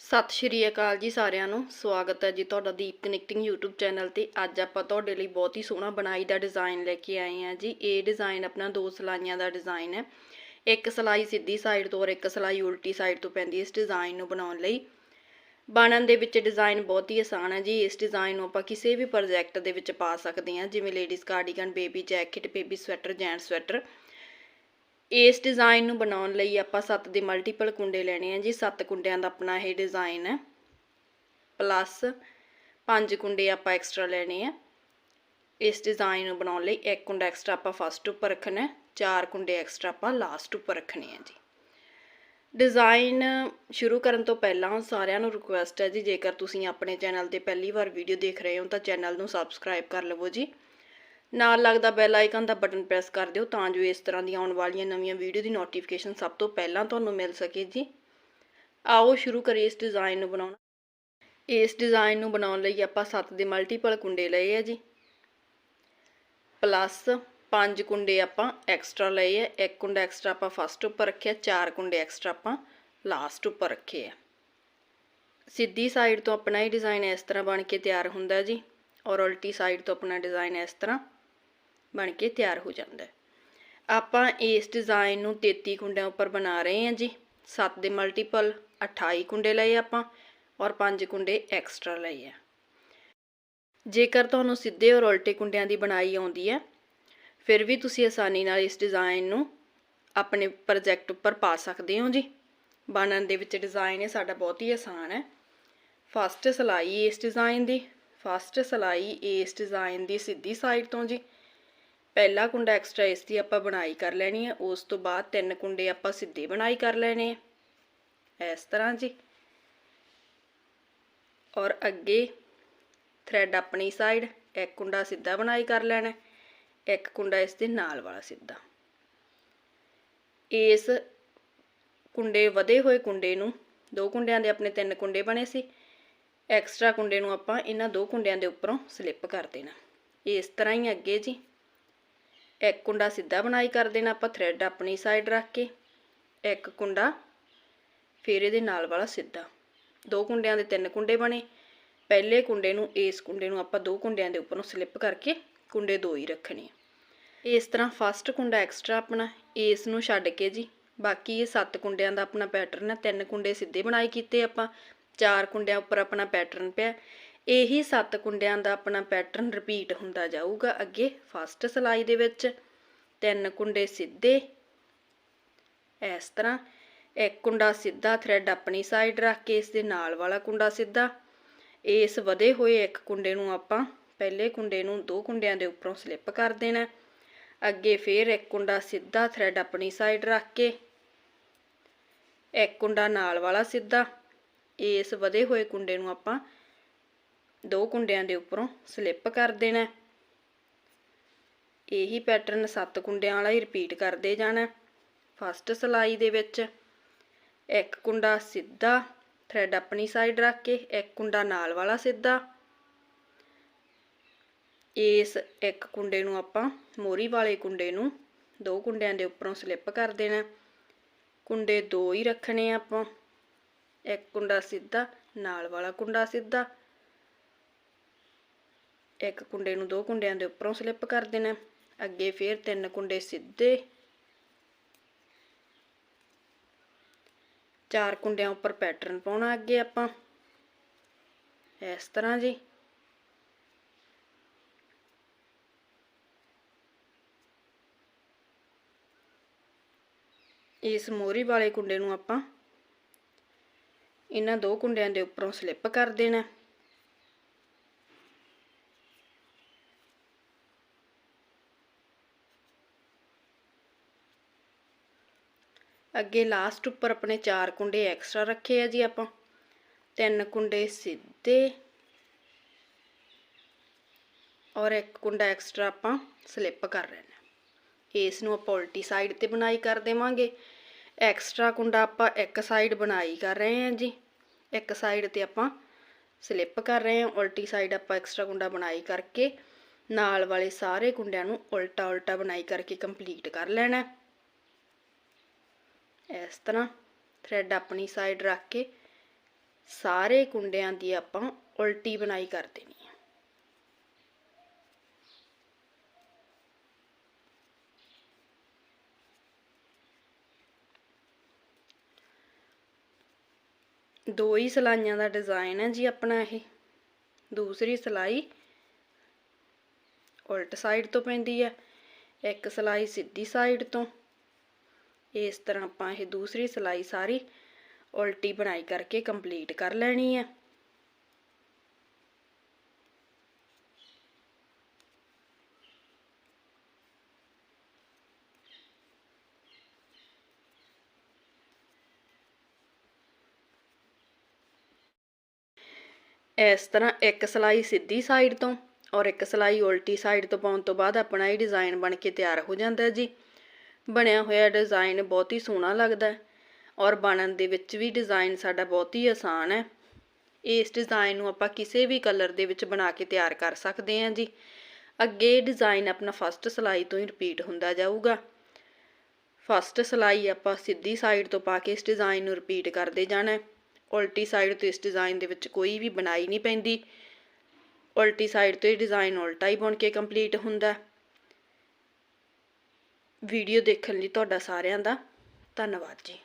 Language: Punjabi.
ਸਤਿ ਸ਼੍ਰੀ ਅਕਾਲ ਜੀ ਸਾਰਿਆਂ ਨੂੰ। ਸਵਾਗਤ ਹੈ ਜੀ ਤੁਹਾਡਾ ਦੀਪ ਕਨੈਕਟਿੰਗ YouTube ਚੈਨਲ ਤੇ। ਅੱਜ ਆਪਾਂ ਤੁਹਾਡੇ ਲਈ ਬਹੁਤ ਹੀ ਸੋਹਣਾ ਬਣਾਈ ਦਾ ਡਿਜ਼ਾਈਨ ਲੈ ਕੇ ਆਏ ਹਾਂ ਜੀ। ਇਹ ਡਿਜ਼ਾਈਨ ਆਪਣਾ ਦੋ ਸਲਾਈਆਂ ਦਾ ਡਿਜ਼ਾਈਨ ਹੈ। ਇੱਕ ਸਲਾਈ ਸਿੱਧੀ ਸਾਈਡ ਤੋਂ ਔਰ ਇੱਕ ਸਲਾਈ ਉਲਟੀ ਸਾਈਡ ਤੋਂ ਪੈਂਦੀ ਇਸ ਡਿਜ਼ਾਈਨ ਨੂੰ ਬਣਾਉਣ ਲਈ। ਬਣਨ ਦੇ ਵਿੱਚ ਡਿਜ਼ਾਈਨ ਬਹੁਤ ਹੀ ਆਸਾਨ ਹੈ ਜੀ। ਇਸ ਡਿਜ਼ਾਈਨ ਨੂੰ ਆਪਾਂ ਕਿਸੇ ਵੀ ਪ੍ਰੋਜੈਕਟ ਦੇ ਵਿੱਚ ਪਾ ਸਕਦੇ ਹਾਂ। ਜਿਵੇਂ ladies cardigan baby jacket baby sweater gent sweater ਇਸ ਡਿਜ਼ਾਈਨ ਨੂੰ ਬਣਾਉਣ ਲਈ ਆਪਾਂ 7 ਦੇ ਮਲਟੀਪਲ ਕੁੰਡੇ ਲੈਣੇ ਆ ਜੀ। 7 ਕੁੰਡਿਆਂ ਦਾ ਆਪਣਾ ਇਹ ਡਿਜ਼ਾਈਨ ਹੈ। ਪਲੱਸ 5 ਕੁੰਡੇ ਆਪਾਂ ਐਕਸਟਰਾ ਲੈਣੇ ਆ। ਇਸ ਡਿਜ਼ਾਈਨ ਨੂੰ ਬਣਾਉਣ ਲਈ ਇੱਕ ਕੁੰਡਾ ਐਕਸਟਰਾ ਆਪਾਂ ਫਸਟ ਉੱਪਰ ਰੱਖਣਾ ਹੈ। ਚਾਰ ਕੁੰਡੇ ਐਕਸਟਰਾ ਆਪਾਂ ਲਾਸਟ ਉੱਪਰ ਰੱਖਣੇ ਆ ਜੀ। ਡਿਜ਼ਾਈਨ ਸ਼ੁਰੂ ਕਰਨ ਤੋਂ ਪਹਿਲਾਂ ਸਾਰਿਆਂ ਨੂੰ ਰਿਕੁਐਸਟ ਹੈ ਜੀ। ਜੇਕਰ ਤੁਸੀਂ ਆਪਣੇ ਚੈਨਲ ਤੇ ਪਹਿਲੀ ਵਾਰ ਵੀਡੀਓ ਦੇਖ ਰਹੇ ਹੋ ਤਾਂ ਚੈਨਲ ਨੂੰ ਸਬਸਕ੍ਰਾਈਬ ਕਰ ਲਵੋ ਜੀ। ਨਾਲ ਲੱਗਦਾ ਬੈਲ ਆਈਕਨ ਦਾ ਬਟਨ ਪ੍ਰੈਸ ਕਰ ਦਿਓ ਤਾਂ ਜੋ ਇਸ ਤਰ੍ਹਾਂ ਦੀਆਂ ਆਉਣ ਵਾਲੀਆਂ ਨਵੀਆਂ ਵੀਡੀਓ ਦੀ ਨੋਟੀਫਿਕੇਸ਼ਨ ਸਭ ਤੋਂ ਪਹਿਲਾਂ ਤੁਹਾਨੂੰ ਮਿਲ ਸਕੇ ਜੀ। ਆਓ ਸ਼ੁਰੂ ਕਰੀਏ ਇਸ ਡਿਜ਼ਾਈਨ ਨੂੰ ਬਣਾਉਣਾ। ਇਸ ਡਿਜ਼ਾਈਨ ਨੂੰ ਬਣਾਉਣ ਲਈ ਆਪਾਂ 7 ਦੇ ਮਲਟੀਪਲ ਕੁੰਡੇ ਲਏ ਆ ਜੀ। ਪਲੱਸ 5 ਕੁੰਡੇ ਆਪਾਂ ਐਕਸਟਰਾ ਲਏ ਆ। ਇੱਕ ਕੁੰਡਾ ਐਕਸਟਰਾ ਆਪਾਂ ਫਸਟ ਉੱਪਰ ਰੱਖਿਆ, ਚਾਰ ਕੁੰਡੇ ਐਕਸਟਰਾ ਆਪਾਂ ਲਾਸਟ ਉੱਪਰ ਰੱਖੇ ਆ। ਸਿੱਧੀ ਸਾਈਡ ਤੋਂ ਆਪਣਾ ਇਹ ਡਿਜ਼ਾਈਨ ਇਸ ਤਰ੍ਹਾਂ ਬਣ ਕੇ ਤਿਆਰ ਹੁੰਦਾ ਜੀ। ਔਰ ਉਲਟੀ ਸਾਈਡ ਤੋਂ ਆਪਣਾ ਡਿਜ਼ਾਈਨ ਇਸ ਤਰ੍ਹਾਂ ਬਣ ਕੇ ਤਿਆਰ ਹੋ ਜਾਂਦਾ ਹੈ। ਆਪਾਂ ਇਸ ਡਿਜ਼ਾਈਨ ਨੂੰ 33 ਕੁੰਡਿਆਂ ਉੱਪਰ ਬਣਾ ਰਹੇ ਹਾਂ ਜੀ। 7 ਦੇ ਮਲਟੀਪਲ 28 ਕੁੰਡੇ ਲਏ ਆਪਾਂ ਔਰ 5 ਕੁੰਡੇ ਐਕਸਟਰਾ ਲਏ ਆ। ਜੇਕਰ ਤੁਹਾਨੂੰ ਸਿੱਧੇ ਔਰ ਉਲਟੇ ਕੁੰਡਿਆਂ ਦੀ ਬਣਾਈ ਆਉਂਦੀ ਹੈ, ਫਿਰ ਵੀ ਤੁਸੀਂ ਆਸਾਨੀ ਨਾਲ ਇਸ ਡਿਜ਼ਾਈਨ ਨੂੰ ਆਪਣੇ ਪ੍ਰੋਜੈਕਟ ਉੱਪਰ ਪਾ ਸਕਦੇ ਹੋ ਜੀ। ਬਣਨ ਦੇ ਵਿੱਚ ਡਿਜ਼ਾਈਨ ਇਹ ਸਾਡਾ ਬਹੁਤ ਹੀ ਆਸਾਨ ਹੈ। ਫਸਟ ਸਲਾਈ ਇਸ ਡਿਜ਼ਾਈਨ ਦੀ ਫਸਟ ਸਲਾਈ ਇਸ ਡਿਜ਼ਾਈਨ ਦੀ ਸਿੱਧੀ ਸਾਈਡ ਤੋਂ ਜੀ। ਪਹਿਲਾ ਕੁੰਡਾ ਐਕਸਟਰਾ ਇਸ ਦੀ ਆਪਾਂ ਬਣਾਈ ਕਰ ਲੈਣੀ ਹੈ ਉਸ ਤੋਂ ਬਾਅਦ ਤਿੰਨ ਕੁੰਡੇ ਆਪਾਂ ਸਿੱਧੇ ਬਣਾਈ ਕਰ ਲੈਣੇ ਆ। ਇਸ ਤਰ੍ਹਾਂ ਜੀ। ਔਰ ਅੱਗੇ ਥ੍ਰੈਡ ਆਪਣੀ ਸਾਈਡ ਇੱਕ ਕੁੰਡਾ ਸਿੱਧਾ ਬਣਾਈ ਕਰ ਲੈਣਾ, ਇੱਕ ਕੁੰਡਾ ਇਸ ਦੇ ਨਾਲ ਵਾਲਾ ਸਿੱਧਾ। ਇਸ ਕੁੰਡੇ, ਵਧੇ ਹੋਏ ਕੁੰਡੇ ਨੂੰ ਦੋ ਕੁੰਡਿਆਂ ਦੇ ਆਪਣੇ ਤਿੰਨ ਕੁੰਡੇ ਬਣੇ ਸੀ। ਐਕਸਟਰਾ ਕੁੰਡੇ ਨੂੰ ਆਪਾਂ ਇਹਨਾਂ ਦੋ ਕੁੰਡਿਆਂ ਦੇ ਉੱਪਰੋਂ ਸਲਿੱਪ ਕਰ ਦੇਣਾ। ਇਸ ਤਰ੍ਹਾਂ ਹੀ ਅੱਗੇ ਜੀ। ਇੱਕ ਕੁੰਡਾ ਸਿੱਧਾ ਬਣਾਈ ਕਰ ਦੇਣਾ, ਆਪਾਂ ਥ੍ਰੈਡ ਆਪਣੀ ਸਾਈਡ ਰੱਖ ਕੇ। ਇੱਕ ਕੁੰਡਾ, ਫਿਰ ਇਹਦੇ ਨਾਲ ਵਾਲਾ ਸਿੱਧਾ। ਦੋ ਕੁੰਡਿਆਂ ਦੇ ਤਿੰਨ ਕੁੰਡੇ ਬਣੇ। ਪਹਿਲੇ ਕੁੰਡੇ ਨੂੰ, ਇਸ ਕੁੰਡੇ ਨੂੰ ਆਪਾਂ ਦੋ ਕੁੰਡਿਆਂ ਦੇ ਉੱਪਰੋਂ ਸਲਿੱਪ ਕਰਕੇ ਕੁੰਡੇ ਦੋ ਹੀ ਰੱਖਣੇ ਇਸ ਤਰ੍ਹਾਂ ਫਸਟ ਕੁੰਡਾ ਐਕਸਟਰਾ ਆਪਣਾ, ਇਸ ਨੂੰ ਛੱਡ ਕੇ ਜੀ। ਬਾਕੀ ਇਹ ਸੱਤ ਕੁੰਡਿਆਂ ਦਾ ਆਪਣਾ ਪੈਟਰਨ ਹੈ ਤਿੰਨ ਕੁੰਡੇ ਸਿੱਧੇ ਬਣਾਏ ਕੀਤੇ ਆਪਾਂ। ਚਾਰ ਕੁੰਡਿਆਂ ਉੱਪਰ ਆਪਣਾ ਪੈਟਰਨ ਪਿਆ। ਇਹੀ ਸੱਤ ਕੁੰਡਿਆਂ ਦਾ ਆਪਣਾ ਪੈਟਰਨ ਰਿਪੀਟ ਹੁੰਦਾ ਜਾਊਗਾ ਅੱਗੇ ਫਸਟ ਸਲਾਈ ਦੇ ਵਿੱਚ। ਤਿੰਨ ਕੁੰਡੇ ਸਿੱਧੇ। ਇਸ ਤਰ੍ਹਾਂ ਇੱਕ ਕੁੰਡਾ ਸਿੱਧਾ ਥ੍ਰੈਡ ਆਪਣੀ ਸਾਈਡ ਰੱਖ ਕੇ ਇਸ ਦੇ ਨਾਲ ਵਾਲਾ ਕੁੰਡਾ ਸਿੱਧਾ। ਇਸ ਵਧੇ ਹੋਏ ਇੱਕ ਕੁੰਡੇ ਨੂੰ ਆਪਾਂ ਪਹਿਲੇ ਕੁੰਡੇ ਨੂੰ ਦੋ ਕੁੰਡਿਆਂ ਦੇ ਉੱਪਰੋਂ ਸਲਿੱਪ ਕਰ ਦੇਣਾ। ਅੱਗੇ ਫੇਰ ਇੱਕ ਕੁੰਡਾ ਸਿੱਧਾ ਥ੍ਰੈਡ ਆਪਣੀ ਸਾਈਡ ਰੱਖ ਕੇ ਇੱਕ ਕੁੰਡਾ ਨਾਲ ਵਾਲਾ ਸਿੱਧਾ। ਇਸ ਵਧੇ ਹੋਏ ਕੁੰਡੇ ਨੂੰ ਆਪਾਂ ਦੋ ਕੁੰਡਿਆਂ ਦੇ ਉੱਪਰੋਂ ਸਲਿੱਪ ਕਰ ਦੇਣਾ ਇਹੀ ਪੈਟਰਨ ਸੱਤ ਕੁੰਡਿਆਂ ਵਾਲਾ ਹੀ ਰਿਪੀਟ ਕਰਦੇ ਜਾਣਾ ਫਸਟ ਸਲਾਈ ਦੇ ਵਿੱਚ ਇੱਕ ਕੁੰਡਾ ਸਿੱਧਾ ਥ੍ਰੈਡ ਆਪਣੀ ਸਾਈਡ ਰੱਖ ਕੇ ਇੱਕ ਕੁੰਡਾ ਨਾਲ ਵਾਲਾ ਸਿੱਧਾ। ਇਸ ਇੱਕ ਕੁੰਡੇ ਨੂੰ ਆਪਾਂ ਮੋਰੀ ਵਾਲੇ ਕੁੰਡੇ ਨੂੰ ਦੋ ਕੁੰਡਿਆਂ ਦੇ ਉੱਪਰੋਂ ਸਲਿੱਪ ਕਰ ਦੇਣਾ ਕੁੰਡੇ ਦੋ ਹੀ ਰੱਖਣੇ ਆਪਾਂ। ਇੱਕ ਕੁੰਡਾ ਸਿੱਧਾ, ਨਾਲ ਵਾਲਾ ਕੁੰਡਾ ਸਿੱਧਾ। ਇੱਕ ਕੁੰਡੇ ਨੂੰ ਦੋ ਕੁੰਡਿਆਂ ਦੇ ਉੱਪਰੋਂ ਸਲਿੱਪ ਕਰ ਦੇਣਾ। ਅੱਗੇ ਫਿਰ ਤਿੰਨ ਕੁੰਡੇ ਸਿੱਧੇ। ਚਾਰ ਕੁੰਡਿਆਂ ਉੱਪਰ ਪੈਟਰਨ ਪਾਉਣਾ ਅੱਗੇ ਆਪਾਂ। ਇਸ ਤਰ੍ਹਾਂ ਜੀ। ਇਸ ਮੋਰੀ ਵਾਲੇ ਕੁੰਡੇ ਨੂੰ ਆਪਾਂ ਇਹਨਾਂ ਦੋ ਕੁੰਡਿਆਂ ਦੇ ਉੱਪਰੋਂ ਸਲਿੱਪ ਕਰ ਦੇਣਾ। ਅੱਗੇ ਲਾਸਟ ਉੱਪਰ ਆਪਣੇ ਚਾਰ ਕੁੰਡੇ ਐਕਸਟਰਾ ਰੱਖੇ ਆ ਜੀ ਆਪਾਂ। ਤਿੰਨ ਕੁੰਡੇ ਸਿੱਧੇ ਔਰ ਇੱਕ ਕੁੰਡਾ ਐਕਸਟਰਾ ਆਪਾਂ ਸਲਿੱਪ ਕਰ ਲੈਣਾ ਇਸ ਨੂੰ ਆਪਾਂ ਉਲਟੀ ਸਾਈਡ ਤੇ ਬਣਾਈ ਕਰ ਦੇਵਾਂਗੇ। ਐਕਸਟਰਾ ਕੁੰਡਾ ਆਪਾਂ ਇੱਕ ਸਾਈਡ ਬਣਾਈ ਕਰ ਰਹੇ ਹਾਂ ਜੀ। ਇੱਕ ਸਾਈਡ ਤੇ ਆਪਾਂ ਸਲਿੱਪ ਕਰ ਰਹੇ ਹਾਂ। ਉਲਟੀ ਸਾਈਡ ਆਪਾਂ ਐਕਸਟਰਾ ਕੁੰਡਾ ਬਣਾਈ ਕਰਕੇ ਨਾਲ ਵਾਲੇ ਸਾਰੇ ਕੁੰਡਿਆਂ ਨੂੰ ਉਲਟਾ ਉਲਟਾ ਬਣਾਈ ਕਰਕੇ ਕੰਪਲੀਟ ਕਰ ਲੈਣਾ ਇਸ ਤਰ੍ਹਾਂ ਥ੍ਰੈਡ ਆਪਣੀ ਸਾਈਡ ਰੱਖ ਕੇ ਸਾਰੇ ਕੁੰਡਿਆਂ ਦੀ ਆਪਾਂ ਉਲਟੀ ਬਣਾਈ ਕਰ ਦੇਣੀ ਹੈ ਦੋ ਹੀ ਸਲਾਈਆਂ ਦਾ ਡਿਜ਼ਾਈਨ ਹੈ ਜੀ ਆਪਣਾ ਇਹ। ਦੂਸਰੀ ਸਲਾਈ ਉਲਟ ਸਾਈਡ ਤੋਂ ਪੈਂਦੀ ਹੈ। ਇੱਕ ਸਲਾਈ ਸਿੱਧੀ ਸਾਈਡ ਤੋਂ ਇਸ ਤਰ੍ਹਾਂ ਆਪਾਂ ਇਹ ਦੂਸਰੀ ਸਿਲਾਈ ਸਾਰੀ ਉਲਟੀ ਬਣਾਈ ਕਰਕੇ ਕੰਪਲੀਟ ਕਰ ਲੈਣੀ ਹੈ ਇਸ ਤਰ੍ਹਾਂ ਇੱਕ ਸਲਾਈ ਸਿੱਧੀ ਸਾਈਡ ਤੋਂ ਔਰ ਇੱਕ ਸਲਾਈ ਉਲਟੀ ਸਾਈਡ ਤੋਂ ਪਾਉਣ ਤੋਂ ਬਾਅਦ ਆਪਣਾ ਇਹ ਡਿਜ਼ਾਈਨ ਬਣ ਕੇ ਤਿਆਰ ਹੋ ਜਾਂਦਾ ਜੀ। ਬਣਿਆ ਹੋਇਆ ਡਿਜ਼ਾਈਨ ਬਹੁਤ ਹੀ ਸੋਹਣਾ ਲੱਗਦਾ ਹੈ ਔਰ ਬਣਨ ਦੇ ਵਿੱਚ ਵੀ ਡਿਜ਼ਾਈਨ ਸਾਡਾ ਬਹੁਤ ਹੀ ਆਸਾਨ ਹੈ। ਇਸ ਡਿਜ਼ਾਈਨ ਨੂੰ ਆਪਾਂ ਕਿਸੇ ਵੀ ਕਲਰ ਦੇ ਵਿੱਚ ਬਣਾ ਕੇ ਤਿਆਰ ਕਰ ਸਕਦੇ ਹਾਂ ਜੀ। ਅੱਗੇ ਡਿਜ਼ਾਈਨ ਆਪਣਾ ਫਸਟ ਸਲਾਈ ਤੋਂ ਹੀ ਰਿਪੀਟ ਹੁੰਦਾ ਜਾਊਗਾ। ਫਸਟ ਸਲਾਈ ਆਪਾਂ ਸਿੱਧੀ ਸਾਈਡ ਤੋਂ ਪਾ ਕੇ ਇਸ ਡਿਜ਼ਾਈਨ ਨੂੰ ਰਿਪੀਟ ਕਰਦੇ ਜਾਣਾ ਹੈ। ਉਲਟੀ ਸਾਈਡ ਤੋਂ ਇਸ ਡਿਜ਼ਾਈਨ ਦੇ ਵਿੱਚ ਕੋਈ ਵੀ ਬਣਾਈ ਨਹੀਂ ਪੈਂਦੀ। ਉਲਟੀ ਸਾਈਡ ਤੋਂ ਇਹ ਡਿਜ਼ਾਈਨ ਉਲਟਾ ਹੀ ਬਣ ਕੇ ਕੰਪਲੀਟ ਹੁੰਦਾ ਵੀਡੀਓ ਦੇਖਣ ਲਈ ਤੁਹਾਡਾ ਸਾਰਿਆਂ ਦਾ ਧੰਨਵਾਦ ਜੀ।